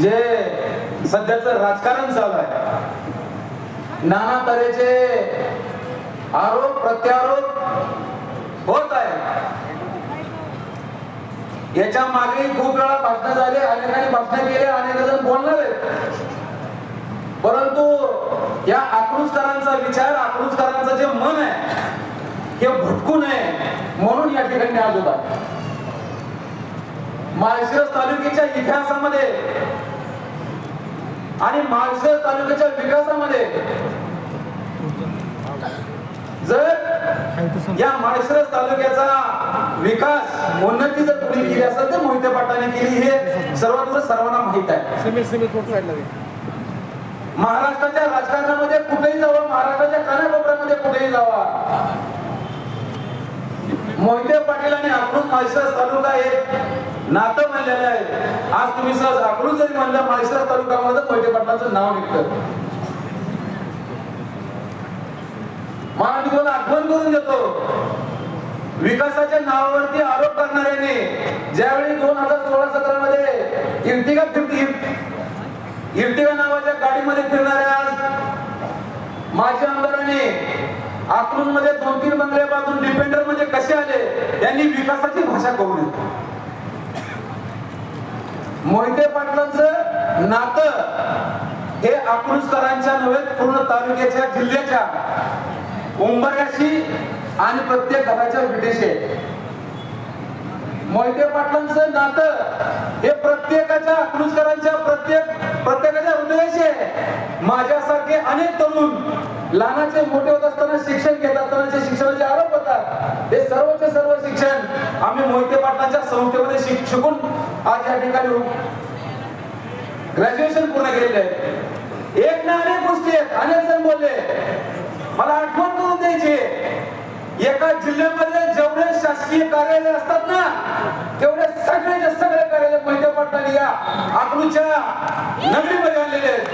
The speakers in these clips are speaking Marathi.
जे सध्याचं राजकारण चालू आहे नाना तऱ्हेचे आरोप प्रत्यारोप होत आहे. याच्या मागे खूप वेळा भाषण झाले अनेकांनी भाषण केले अनेक जण बोलणार आहेत. परंतु या आक्रोशकरांचा विचार आक्रोशकरांचं जे मन आहे हे भटकू नये म्हणून या ठिकाणी आज होता माळशिरस तालुक्याच्या इतिहासामध्ये आणि माळशिरस तालुक्याच्या विकासामध्ये जर या माळशिरस तालुक्याचा विकास उन्नती जर कुणी केली असेल तर मोहिते पाटलांनी केली हे सर्वात सर्वांना माहीत आहे. महाराष्ट्राच्या राजकारणामध्ये कुठेही जावं महाराष्ट्राच्या कानाकोपऱ्यामध्ये कुठेही जावा मोहिते पाटील आणि अकलूज माळशिरस तालुका एक नातं म्हणलेलं आहे. आज तुम्ही सहज अकलूज जरी म्हणलं माळशिरस तालुक्यामध्ये मोहिते पाटलाचं नाव निघतं. मला मी तुम्हाला आठवण करून देतो. विकासाच्या नावावरती आरोप करणाऱ्याने ज्यावेळी दोन हजार सोळा सतरा मध्ये इर्टिगा फिफ्टी इर्टिगा नावाच्या गाडीमध्ये फिरणाऱ्या माजी आमदार अकलूजमध्ये दोन तीन बंगले बांधून डिपेंडर म्हणजे कसे आले? यांनी विकासाची भाषा करू मोहिते पाटलांचं नातं हे अकलूजकरांच्या नव्हे पूर्ण तालुक्याच्या जिल्ह्याच्या. उंबऱ्याशी आणि प्रत्येक घराच्या विटेशी आहे मोहिते पाटलांचं नातं हे प्रत्येकाच्या अकलूजकरांच्या प्रत्येक प्रत्येकाच्या हृदयाशी आहे. माझ्यासारखे अनेक तरुण लहानाचे मोठे होत असताना शिक्षण घेत असताना जे शिक्षणाचे आरोप होतात हे सर्वचे सर्व शिक्षण आम्ही मोहिते पाटलांच्या संस्थेमध्ये शिकून आज या ठिकाणी ग्रॅज्युएशन पूर्ण केलेले आहे. एक ना अनेक गोष्टी आहेत. अनेक जण बोलले मला आठवण करून द्यायची एका जिल्ह्यामध्ये जेवढे शासकीय कार्यालय असतात ना तेवढे सगळे सगळे कार्यालय मोहिते पाटलांनी या. आकडूच्या नगरीमध्ये आणलेले आहेत.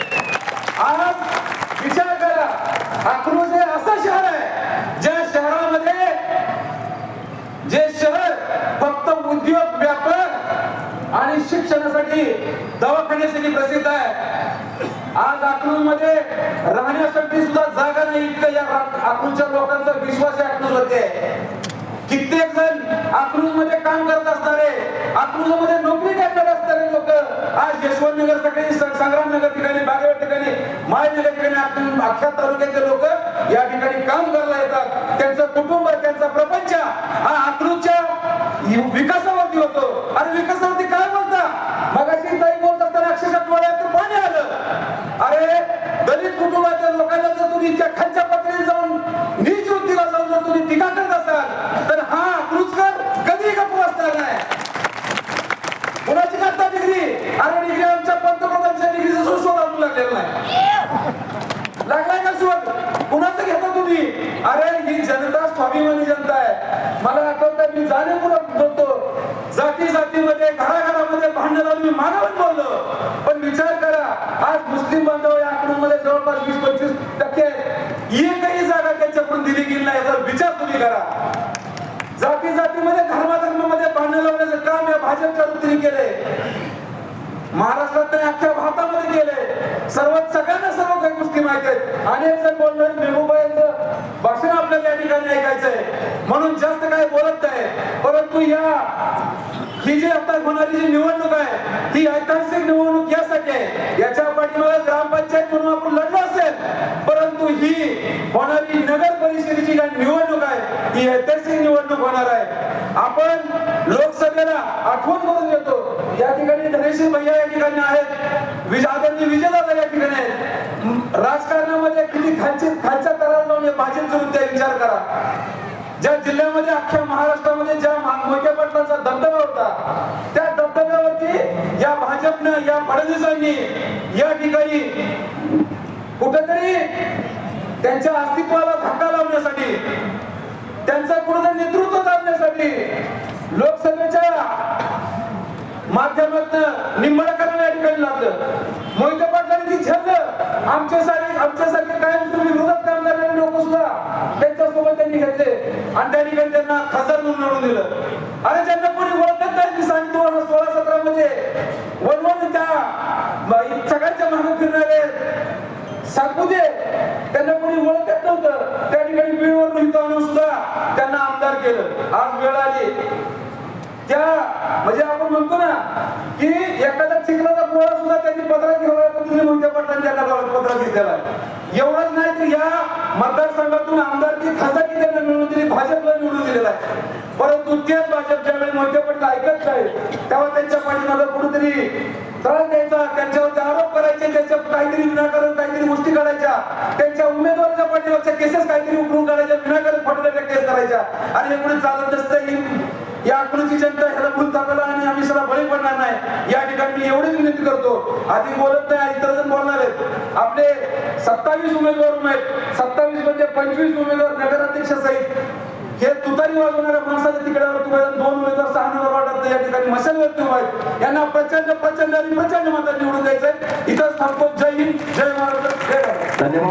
आज विचार करा अकलूज हे असं शहर आहे ज्या शहरामध्ये जे शहर फक्त उद्योग व्यापार आणि शिक्षणासाठी दवाखान्यासाठी प्रसिद्ध आहे. आज अकलूजमध्ये राहण्यासाठी सुद्धा जागा नाही इतकं या अकलूजच्या लोकांचा विश्वास या अकलूजमध्ये अक्रूजमध्ये काम करत असणारे अक्रूजमध्ये नोकरी करत असणारे लोक आज यशवंत नगर ठिकाणी संग्राम नगर ठिकाणी बागेवाड ठिकाणी माळनगर ठिकाणी अख्ख्या तालुक्यातले लोक या ठिकाणी काम करायला येतात. त्यांचं कुटुंब त्यांचा प्रपंच हा अक्रूजच्या विकासावरती होतो. आणि विकासावरती काय बोलता? मगाशी ताई बोलत असताना अक्षरशः डोळ्यात पाणी आलं. अरे दलित कुटुंबाच्या लोकांना जर तुम्ही इतक्या खालच्या पातळीत जाऊन नीच वृत्तीला जाऊन जर तुम्ही टीका करत असाल तर हा क्रुजकर कधी गप्प बसणार नाही कुणाची करता डिग्री अरे डिग्री आमच्या पंतप्रधानच्या डिग्रीचं सुस्वाद अजून लागलेलं नाही. लागलाय का सुवाद कुणाचं घेता तुम्ही? अरे ही जनता स्वाभिमानी जनता आहे. मला आठवत मी जाणीवपूर्वक बोलतो. जाती जातीमध्ये घराघरामध्ये भांडण मी मानवत बोललो. पण विचार करा आज मुस्लिम बांधव या आकडूमध्ये जवळपास वीस पंचवीस टक्के एकही जागा त्यांच्याकडून दिली गेली नाही याचा विचार तुम्ही करा. जाती जातीमध्ये धर्माधर्मामध्ये भांडण लावण्याचं काम या भाजपच्या वृत्तीने केलंय. महाराष्ट्रात नाही अख्ख्या भारतामध्ये गेले. सर्व सगळ्यांना सर्व काही गोष्टी माहिती आहेत. अनेक जण बोलणार मेहबूबाईंचं भाषण आपल्याला या ठिकाणी ऐकायचंय. म्हणून जास्त काय बोलत नाही. परंतु या ही जी आता होणारी जी निवडणूक आहे ही ऐतिहासिक निवडणूक यासाठी आहे. याच्या पाठीमागे ग्रामपंचायत म्हणून आपण लढलो असेल. परंतु ही होणारी नगर परिषदेची निवडणूक आहे ही ऐतिहासिक निवडणूक होणार आहे. आपण आपल्याला आठवण करून देतो. या ठिकाणी धनेश्वर भैया या ठिकाणी आहेत. विज आदरणीय विजयदादा या ठिकाणी आहेत. राजकारणामध्ये किती खालची खालच्या तरावर लावून या भाजपचे मुद्दे विचार करा. ज्या जिल्ह्यामध्ये अख्ख्या महाराष्ट्रामध्ये ज्या मोठ्या पाटलांचा धबधबा होता त्या धबधब्यावरती या भाजपनं या फडणवीसांनी या ठिकाणी कुठेतरी त्यांच्या अस्तित्वाला धक्का लावण्यासाठी त्यांचा कुठेतरी नेतृत्व दाबण्यासाठी लोकसभेच्या माध्यमातून निंबळकरांना या ठिकाणी लागलं मोहिते पाटलांनी ती झेललं आमच्यासारखे आमच्यासारखे कायम विरोधात काम करणारे लोक सुद्धा त्यांच्यासोबत त्यांनी घेतले. आणि त्या ठिकाणी त्यांना खासदार म्हणून निवडून दिलं. अरे ज्यांना कोणी ओळखत नाही मी सांगतो सोळा सतरा मध्ये वनवन त्या बाई सगळ्यांच्या मागे फिरणारे सांगू दे त्यांना कोणी ओळखत नव्हतं. त्या ठिकाणी बीडवर इथं सुद्धा त्यांना आमदार केलं. आज वेळ आली. त्या म्हणजे आपण म्हणतो ना की एखादा चिखलाचा पोळा सुद्धा त्यांनी पत्रात घेऊया पद्धतीने मोठ्या पत्रांनी त्यांना पत्रात घेतलेला एवढंच नाही तर या मतदारसंघातून आमदारकी खासदारकी त्यांना मिळवून दिली भाजपला निवडून दिलेला आहे. परंतु तेच भाजप ज्यावेळी मोठ्या पाटील ऐकत नाही तेव्हा त्यांच्या पाठीमागे कुठेतरी त्रास द्यायचा त्यांच्यावरती आरोप करायचे त्यांच्या काहीतरी विनाकारण काहीतरी गोष्टी काढायच्या त्यांच्या उमेदवाराच्या पाठीमागच्या केसेस काहीतरी उकळून काढायच्या विनाकारण फटल्याच्या केस करायच्या आणि हे पुढे चालत नसतं या आकृती जनता ह्याला भूल टाकला आणि आम्ही सगळा बळी पडणार नाही. या ठिकाणी मी एवढीच विनंती करतो. आधी बोलत नाही इतर जण बोलणार आहेत. आपले सत्तावीस उमेदवार आहेत. सत्तावीस म्हणजे पंचवीस उमेदवार नगराध्यक्ष सहित. हे तुतारी वाजवणाऱ्या माणसाच्या तिकड्यावरती तुम्हाला दोन उमेदवार सहा नंबर वाटत या ठिकाणी मशालवरती उभे आहेत. यांना प्रचंड प्रचंड आणि प्रचंड मतात निवडून द्यायचंय. इथंच थांबतो. जय हिंद जय महाराष्ट्र जय धन्यवाद.